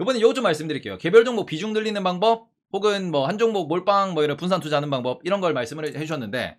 이번에 요거 좀 말씀드릴게요. 개별 종목 비중 늘리는 방법 혹은 뭐 한 종목 몰빵 뭐 이런 분산 투자하는 방법 이런 걸 말씀을 해- 해주셨는데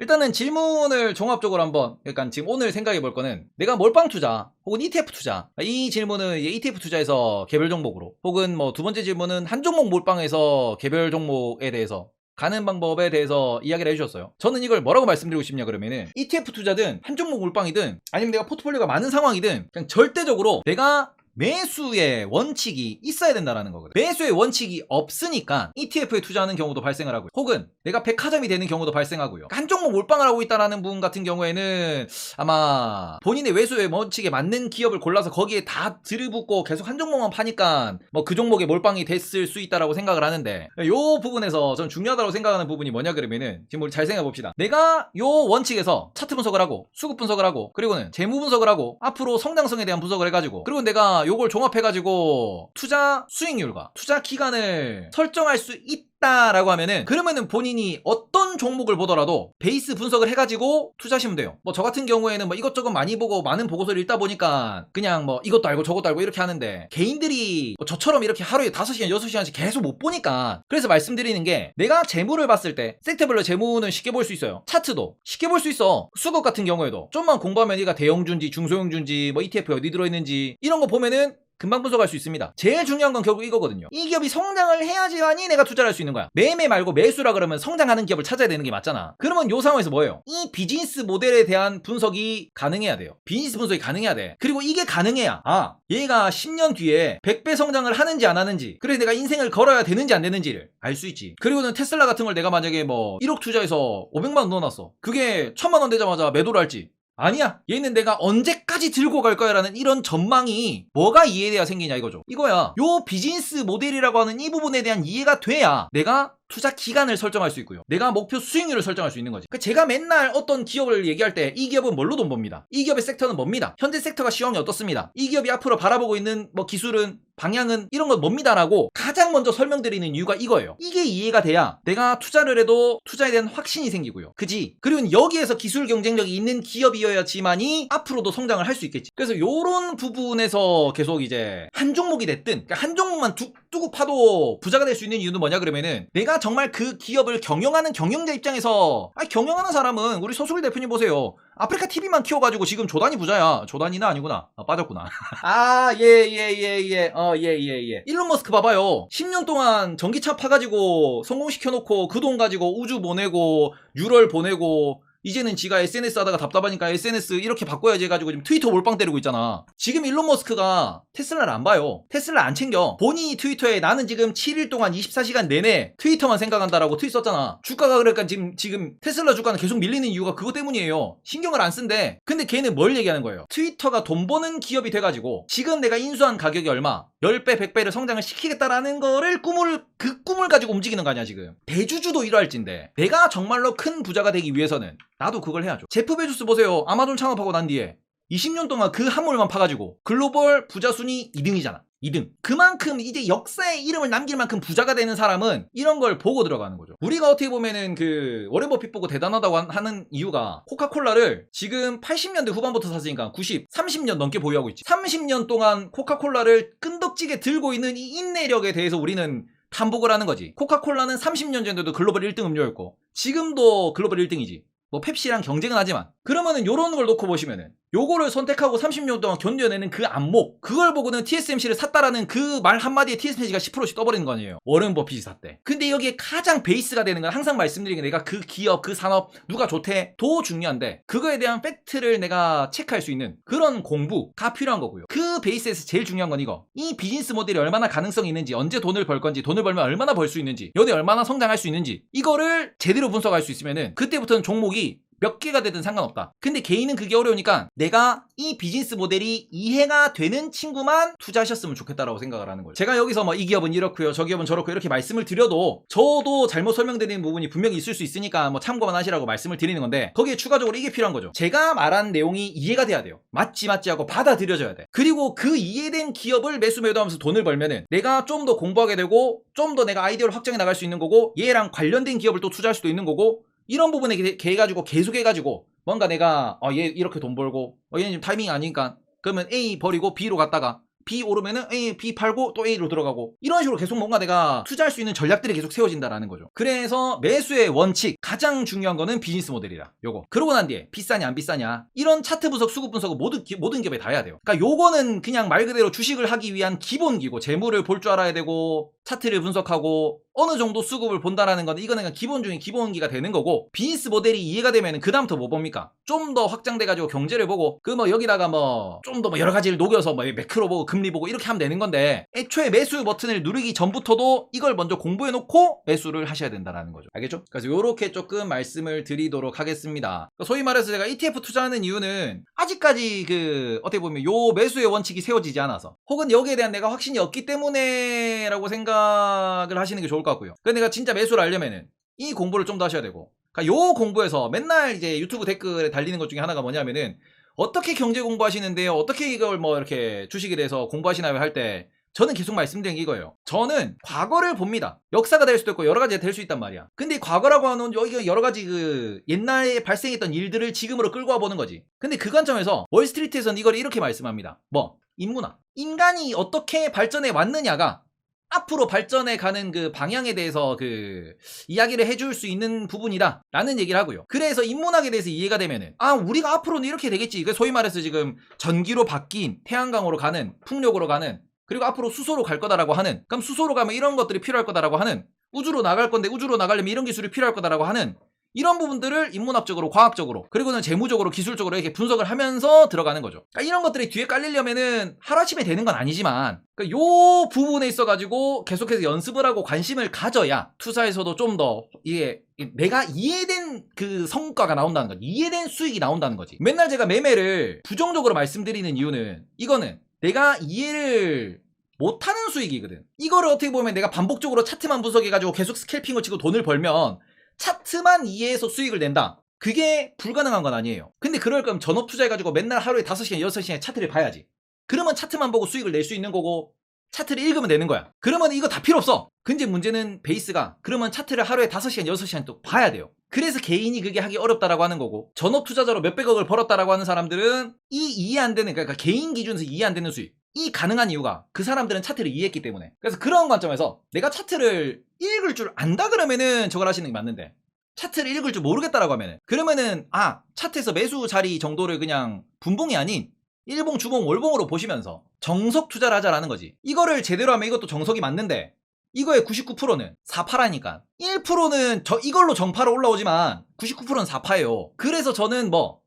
일단은 질문을 종합적으로 한번 그러니까 지금 오늘 생각해 볼 거는 내가 몰빵 투자 혹은 ETF 투자 이 질문은 ETF 투자에서 개별 종목으로 혹은 뭐 두 번째 질문은 한 종목 몰빵에서 개별 종목에 대해서 가는 방법에 대해서 이야기를 해주셨어요. 저는 이걸 뭐라고 말씀드리고 싶냐 그러면은 ETF 투자든 한 종목 몰빵이든 아니면 내가 포트폴리오가 많은 상황이든 그냥 절대적으로 내가 매수의 원칙이 있어야 된다라는 거거든. 매수의 원칙이 없으니까 ETF에 투자하는 경우도 발생을 하고요. 혹은 내가 백화점이 되는 경우도 발생하고요. 한 종목 몰빵을 하고 있다라는 분 같은 경우에는 아마 본인의 매수의 원칙에 맞는 기업을 골라서 거기에 다 들이붓고 계속 한 종목만 파니까 뭐 그 종목에 몰빵이 됐을 수 있다라고 생각을 하는데 요 부분에서 전 중요하다고 생각하는 부분이 뭐냐 그러면은 지금 우리 잘 생각해 봅시다. 내가 요 원칙에서 차트 분석을 하고 수급 분석을 하고 그리고는 재무 분석을 하고 앞으로 성장성에 대한 분석을 해가지고 그리고 내가 요걸 종합해가지고 투자 수익률과 투자 기간을 설정할 수 있다 라고 하면은 그러면은 본인이 어떤 종목을 보더라도 베이스 분석을 해가지고 투자하시면 돼요. 뭐 저 같은 경우에는 뭐 이것저것 많이 보고 많은 보고서를 읽다 보니까 그냥 뭐 이것도 알고 저것도 알고 이렇게 하는데 개인들이 뭐 저처럼 이렇게 하루에 5시간, 6시간씩 계속 못 보니까 그래서 말씀드리는 게 내가 재무를 봤을 때 섹터별로 재무는 쉽게 볼 수 있어요. 차트도 쉽게 볼 수 있어. 수급 같은 경우에도 좀만 공부하면 얘가 대형주인지 중소형주인지 뭐 ETF 어디 들어있는지 이런 거 보면은 금방 분석할 수 있습니다. 제일 중요한 건 결국 이거거든요. 이 기업이 성장을 해야지만이 내가 투자를 할 수 있는 거야. 매매 말고 매수라 그러면 성장하는 기업을 찾아야 되는 게 맞잖아. 그러면 요 상황에서 뭐예요? 이 비즈니스 모델에 대한 분석이 가능해야 돼요. 비즈니스 분석이 가능해야 돼. 그리고 이게 가능해야 아 얘가 10년 뒤에 100배 성장을 하는지 안 하는지 그래서 내가 인생을 걸어야 되는지 안 되는지를 알 수 있지. 그리고는 테슬라 같은 걸 내가 만약에 뭐 1억 투자해서 500만 원 넣어놨어. 그게 1000만 원 되자마자 매도를 할지 아니야. 얘는 내가 언제까지 들고 갈 거야라는 이런 전망이 뭐가 이해돼야 생기냐 이거죠. 이거야. 요 비즈니스 모델이라고 하는 이 부분에 대한 이해가 돼야 내가 투자 기간을 설정할 수 있고요. 내가 목표 수익률을 설정할 수 있는 거지. 그러니까 제가 맨날 어떤 기업을 얘기할 때 이 기업은 뭘로 돈 법니다. 이 기업의 섹터는 뭡니다. 현재 섹터가 시황이 어떻습니다. 이 기업이 앞으로 바라보고 있는 뭐 기술은 방향은 이런 건 뭡니다라고 가장 먼저 설명드리는 이유가 이거예요. 이게 이해가 돼야 내가 투자를 해도 투자에 대한 확신이 생기고요. 그지? 그리고 여기에서 기술 경쟁력이 있는 기업이어야지만이 앞으로도 성장을 할 수 있겠지. 그래서 요런 부분에서 계속 이제 한 종목이 됐든 그러니까 한 종목만 두, 두고 파도 부자가 될 수 있는 이유는 뭐냐 그러면은 내가 정말 그 기업을 경영하는 경영자 입장에서 아 경영하는 사람은 우리 서수길 대표님 보세요. 아프리카 TV만 키워가지고 지금 조단이 부자야. 조단이는 아니구나. 아, 빠졌구나. 아, 예, 예, 예, 예. 어, 예, 예, 예. 일론 머스크 봐봐요. 10년 동안 전기차 파가지고 성공시켜놓고 그 돈 가지고 우주 보내고, 유럴 보내고, 이제는 지가 SNS 하다가 답답하니까 SNS 이렇게 바꿔야지 해가지고 지금 트위터 몰빵 때리고 있잖아. 지금 일론 머스크가 테슬라를 안 봐요. 테슬라 안 챙겨. 본인이 트위터에 나는 지금 7일 동안 24시간 내내 트위터만 생각한다라고 트윗 썼잖아. 주가가 그러니까 지금 지금 테슬라 주가는 계속 밀리는 이유가 그것 때문이에요. 신경을 안 쓴대. 근데 걔는 뭘 얘기하는 거예요? 트위터가 돈 버는 기업이 돼가지고 지금 내가 인수한 가격이 얼마? 10배, 100배를 성장을 시키겠다라는 거를 꿈을 그 꿈을 가지고 움직이는 거 아니야 지금. 대주주도 이러할진데 내가 정말로 큰 부자가 되기 위해서는 나도 그걸 해야죠. 제프 베조스 보세요. 아마존 창업하고 난 뒤에 20년 동안 그 한물만 파가지고 글로벌 부자 순위 2등이잖아. 2등. 그만큼 이제 역사에 이름을 남길 만큼 부자가 되는 사람은 이런 걸 보고 들어가는 거죠. 우리가 어떻게 보면은 그 워렌 버핏 보고 대단하다고 한- 하는 이유가 코카콜라를 지금 80년대 후반부터 샀으니까 90, 30년 넘게 보유하고 있지. 30년 동안 코카콜라를 끈덕지게 들고 있는 이 인내력에 대해서 우리는 탐복을 하는 거지. 코카콜라는 30년 전에도 글로벌 1등 음료였고 지금도 글로벌 1등이지. 뭐 펩시랑 경쟁은 하지만 그러면은 요런 걸 놓고 보시면은 요거를 선택하고 30년 동안 견뎌내는 그 안목 그걸 보고는 TSMC를 샀다라는 그 말 한마디에 TSMC가 10%씩 떠버리는 거 아니에요. 워렌 버핏이 샀대. 근데 여기에 가장 베이스가 되는 건 항상 말씀드리는 게 내가 그 기업 그 산업 누가 좋대? 더 중요한데 그거에 대한 팩트를 내가 체크할 수 있는 그런 공부가 필요한 거고요. 그 베이스에서 제일 중요한 건 이거. 이 비즈니스 모델이 얼마나 가능성이 있는지 언제 돈을 벌 건지 돈을 벌면 얼마나 벌 수 있는지 연에 얼마나 성장할 수 있는지 이거를 제대로 분석할 수 있으면은 그때부터는 종목이 몇 개가 되든 상관없다. 근데 개인은 그게 어려우니까 내가 이 비즈니스 모델이 이해가 되는 친구만 투자하셨으면 좋겠다라고 생각을 하는 거예요. 제가 여기서 뭐 이 기업은 이렇고요, 저 기업은 저렇고 이렇게 말씀을 드려도 저도 잘못 설명드리는 부분이 분명히 있을 수 있으니까 뭐 참고만 하시라고 말씀을 드리는 건데 거기에 추가적으로 이게 필요한 거죠. 제가 말한 내용이 이해가 돼야 돼요. 맞지 맞지 하고 받아들여져야 돼. 그리고 그 이해된 기업을 매수 매도하면서 돈을 벌면은 내가 좀 더 공부하게 되고 좀 더 내가 아이디어를 확장해 나갈 수 있는 거고 얘랑 관련된 기업을 또 투자할 수도 있는 거고 이런 부분에 개- 개 해가지고 계속 해가지고 뭔가 내가 어, 얘 이렇게 돈 벌고 어, 얘는 지금 타이밍이 아니니까 그러면 A 버리고 B로 갔다가 B 오르면은 A, B 팔고 또 A로 들어가고 이런 식으로 계속 뭔가 내가 투자할 수 있는 전략들이 계속 세워진다라는 거죠. 그래서 매수의 원칙 가장 중요한 거는 비즈니스 모델이라 요거. 그러고 난 뒤에 비싸냐 안 비싸냐 이런 차트 분석, 수급 분석은 모든 기, 모든 기업에 다 해야 돼요. 그러니까 요거는 그냥 말 그대로 주식을 하기 위한 기본기고 재물을 볼 줄 알아야 되고 차트를 분석하고 어느 정도 수급을 본다라는 건 이거는 그냥 기본 중에 기본기가 되는 거고 비즈니스 모델이 이해가 되면은 그 다음부터 뭐 봅니까? 좀 더 확장돼 가지고 경제를 보고 그 뭐 여기다가 뭐 좀 더 뭐 여러 가지를 녹여서 뭐 매크로 보고 금리 보고 이렇게 하면 되는 건데 애초에 매수 버튼을 누르기 전부터도 이걸 먼저 공부해 놓고 매수를 하셔야 된다라는 거죠. 알겠죠? 그래서 요렇게 조금 말씀을 드리도록 하겠습니다. 그러니까 소위 말해서 제가 ETF 투자하는 이유는 아직까지 그 어떻게 보면 요 매수의 원칙이 세워지지 않아서 혹은 여기에 대한 내가 확신이 없기 때문에라고 생각을 하시는 게 좋을 것 같고요. 내가 진짜 매수를 하려면은 이 공부를 좀 더 하셔야 되고 그러니까 요 공부에서 맨날 이제 유튜브 댓글에 달리는 것 중에 하나가 뭐냐면은 어떻게 경제 공부하시는데요? 어떻게 이걸 뭐 이렇게 주식에 대해서 공부하시나요? 할 때 저는 계속 말씀드린 게 이거예요. 저는 과거를 봅니다. 역사가 될 수도 있고 여러 가지가 될 수 있단 말이야. 근데 이 과거라고 하는 여기 여러 가지 그 옛날에 발생했던 일들을 지금으로 끌고 와 보는 거지. 근데 그 관점에서 월스트리트에서는 이걸 이렇게 말씀합니다. 뭐 인문화. 인간이 어떻게 발전해 왔느냐가 앞으로 발전해 가는 그 방향에 대해서 그 이야기를 해줄 수 있는 부분이다 라는 얘기를 하고요. 그래서 인문학에 대해서 이해가 되면은 아 우리가 앞으로는 이렇게 되겠지. 그 소위 말해서 지금 전기로 바뀐 태양광으로 가는 풍력으로 가는 그리고 앞으로 수소로 갈 거다라고 하는 그럼 수소로 가면 이런 것들이 필요할 거다라고 하는 우주로 나갈 건데 우주로 나가려면 이런 기술이 필요할 거다라고 하는 이런 부분들을 인문학적으로 과학적으로 그리고는 재무적으로 기술적으로 이렇게 분석을 하면서 들어가는 거죠. 그러니까 이런 것들이 뒤에 깔리려면은 하루아침에 되는 건 아니지만 그러니까 요 부분에 있어가지고 계속해서 연습을 하고 관심을 가져야 투자에서도 좀 더 이게 내가 이해된 그 성과가 나온다는 거지. 이해된 수익이 나온다는 거지. 맨날 제가 매매를 부정적으로 말씀드리는 이유는 이거는 내가 이해를 못하는 수익이거든. 이거를 어떻게 보면 내가 반복적으로 차트만 분석해가지고 계속 스캘핑을 치고 돈을 벌면 차트만 이해해서 수익을 낸다. 그게 불가능한 건 아니에요. 근데 그럴 거면 전업 투자해가지고 맨날 하루에 5시간, 6시간 차트를 봐야지. 그러면 차트만 보고 수익을 낼 수 있는 거고, 차트를 읽으면 되는 거야. 그러면 이거 다 필요 없어. 근데 문제는 베이스가, 그러면 차트를 하루에 5시간, 6시간 또 봐야 돼요. 그래서 개인이 그게 하기 어렵다라고 하는 거고, 전업 투자자로 몇백억을 벌었다라고 하는 사람들은 이 이해 안 되는, 그러니까 개인 기준에서 이해 안 되는 수익. 이 가능한 이유가 그 사람들은 차트를 이해했기 때문에. 그래서 그런 관점에서 내가 차트를 읽을 줄 안다 그러면은 저걸 하시는 게 맞는데 차트를 읽을 줄 모르겠다라고 하면은 그러면은 아 차트에서 매수 자리 정도를 그냥 분봉이 아닌 일봉, 주봉, 월봉으로 보시면서 정석 투자를 하자라는 거지. 이거를 제대로 하면 이것도 정석이 맞는데 이거의 99%는 4파라니까 1%는 저 이걸로 정파로 올라오지만 99%는 4파예요. 그래서 저는 뭐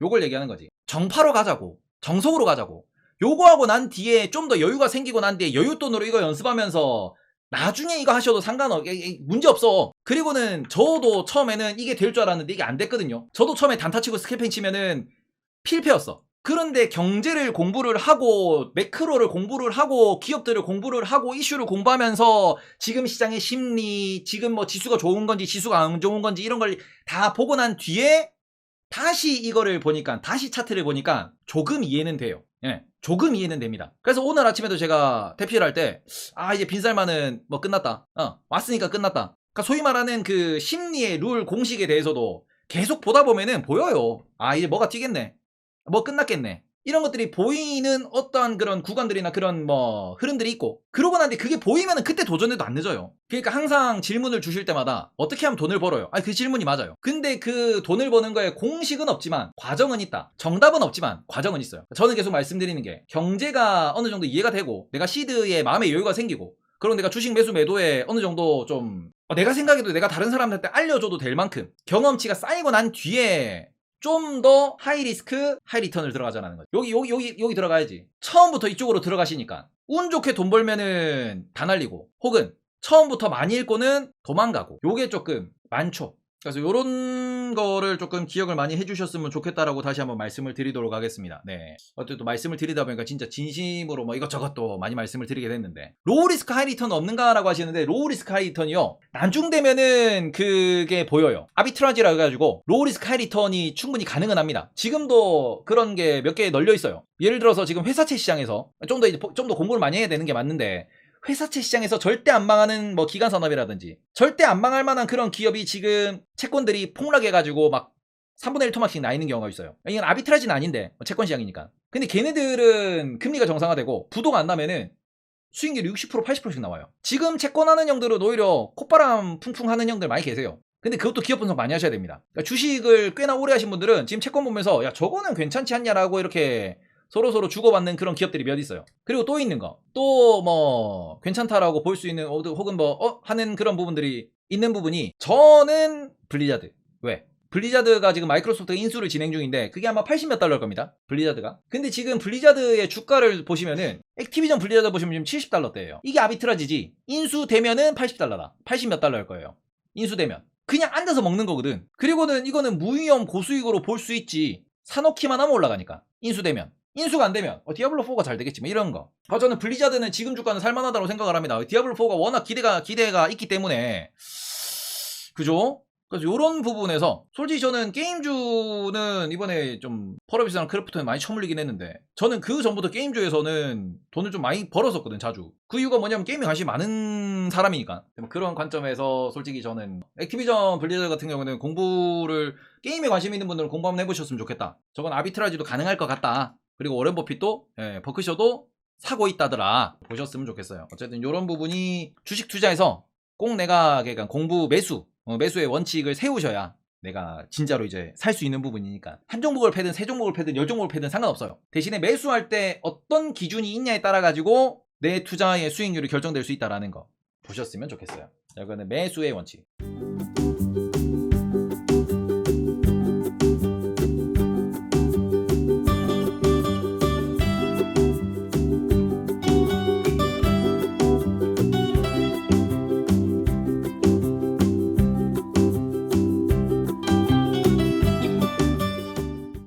요걸 얘기하는 거지. 정파로 가자고 정석으로 가자고 요거 하고 난 뒤에 좀 더 여유가 생기고 난 뒤에 여윳돈으로 이거 연습하면서 나중에 이거 하셔도 상관없, 문제 없어. 그리고는 저도 처음에는 이게 될 줄 알았는데 이게 안 됐거든요. 저도 처음에 단타 치고 스캐핑 치면은 필패였어. 그런데 경제를 공부를 하고 매크로를 공부를 하고 기업들을 공부를 하고 이슈를 공부하면서 지금 시장의 심리, 지금 뭐 지수가 좋은 건지 지수가 안 좋은 건지 이런 걸 다 보고 난 뒤에 다시 이거를 보니까 다시 차트를 보니까 조금 이해는 돼요. 예. 조금 이해는 됩니다. 그래서 오늘 아침에도 제가 대피를 할 때, 아, 이제 빈살만은 뭐 끝났다. 어, 왔으니까 끝났다. 그러니까 소위 말하는 그 심리의 룰 공식에 대해서도 계속 보다 보면은 보여요. 아, 이제 뭐가 튀겠네. 뭐 끝났겠네. 이런 것들이 보이는 어떠한 그런 구간들이나 그런 뭐 흐름들이 있고 그러고 난뒤 그게 보이면은 그때 도전해도 안 늦어요. 그러니까 항상 질문을 주실 때마다 어떻게 하면 돈을 벌어요? 아니 그 질문이 맞아요. 근데 그 돈을 버는 거에 공식은 없지만 과정은 있다. 정답은 없지만 과정은 있어요. 저는 계속 말씀드리는 게 경제가 어느 정도 이해가 되고 내가 시드에 마음의 여유가 생기고 그리고 내가 주식 매수 매도에 어느 정도 좀 어, 내가 생각해도 내가 다른 사람들한테 알려줘도 될 만큼 경험치가 쌓이고 난 뒤에 좀 더 하이 리스크 하이 리턴을 들어가자는 거죠. 여기 여기 여기 여기 들어가야지. 처음부터 이쪽으로 들어가시니까 운 좋게 돈 벌면은 다 날리고 혹은 처음부터 많이 읽고는 도망가고 요게 조금 많죠. 그래서 요런 거를 조금 기억을 많이 해주셨으면 좋겠다라고 다시 한번 말씀을 드리도록 하겠습니다. 네. 어쨌든 또 말씀을 드리다 보니까 진짜 진심으로 뭐 이것저것 또 많이 말씀을 드리게 됐는데 로우 리스크 하이 리턴 없는가라고 하시는데 로우 리스크 하이 리턴이요. 난중되면은 그게 보여요. 아비트라지라 해가지고 로우 리스크 하이 리턴이 충분히 가능은 합니다. 지금도 그런 게 몇 개 널려 있어요. 예를 들어서 지금 회사채 시장에서 좀 더 좀더 공부를 많이 해야 되는 게 맞는데 회사채 시장에서 절대 안 망하는 뭐 기간 산업이라든지 절대 안 망할 만한 그런 기업이 지금 채권들이 폭락해가지고 막 3분의 1 토막씩 나 있는 경우가 있어요. 이건 아비트라지는 아닌데 뭐 채권 시장이니까. 근데 걔네들은 금리가 정상화되고 부도가 안 나면은 수익률이 60% 80%씩 나와요. 지금 채권하는 형들은 오히려 콧바람 풍풍 하는 형들 많이 계세요. 근데 그것도 기업 분석 많이 하셔야 됩니다. 그러니까 주식을 꽤나 오래 하신 분들은 지금 채권 보면서 야 저거는 괜찮지 않냐라고 이렇게 서로 서로 주고받는 그런 기업들이 몇 있어요. 그리고 또 있는 거, 또 뭐 괜찮다라고 볼 수 있는 어, 혹은 뭐 어? 하는 그런 부분들이 있는 부분이 저는 블리자드 왜? 블리자드가 지금 마이크로소프트가 인수를 진행 중인데 그게 아마 80몇 달러일 겁니다. 블리자드가. 근데 지금 블리자드의 주가를 보시면은 액티비전 블리자드 보시면 지금 70달러대예요. 이게 아비트라지지. 인수되면은 80달러다. 80몇 달러일 거예요. 인수되면. 그냥 앉아서 먹는 거거든. 그리고는 이거는 무위험 고수익으로 볼 수 있지. 사놓기만 하면 올라가니까. 인수되면. 인수가 안 되면 어, 디아블로4가 잘 되겠지 뭐 이런 거. 아, 저는 블리자드는 지금 주가는 살만하다고 생각을 합니다. 디아블로4가 워낙 기대가 기대가 있기 때문에 그죠? 그래서 이런 부분에서 솔직히 저는 게임주는 이번에 좀 펄어비스랑 크래프톤에 많이 처물리긴 했는데 저는 그 전부터 게임주에서는 돈을 좀 많이 벌었었거든 자주 그 이유가 뭐냐면 게임에 관심이 많은 사람이니까 뭐 그런 관점에서 솔직히 저는 액티비전 블리자드 같은 경우는 공부를 게임에 관심 있는 분들은 공부 한번 해보셨으면 좋겠다 저건 아비트라지도 가능할 것 같다 그리고 워렌 버핏도 예, 버크셔도 사고 있다더라. 보셨으면 좋겠어요. 어쨌든 이런 부분이 주식 투자에서 꼭 내가 그러니까 공부 매수 어, 매수의 원칙을 세우셔야 내가 진짜로 이제 살 수 있는 부분이니까. 한 종목을 패든 세 종목을 패든 열 종목을 패든 상관없어요. 대신에 매수할 때 어떤 기준이 있냐에 따라 가지고 내 투자의 수익률이 결정될 수 있다라는 거 보셨으면 좋겠어요. 자, 이거는 매수의 원칙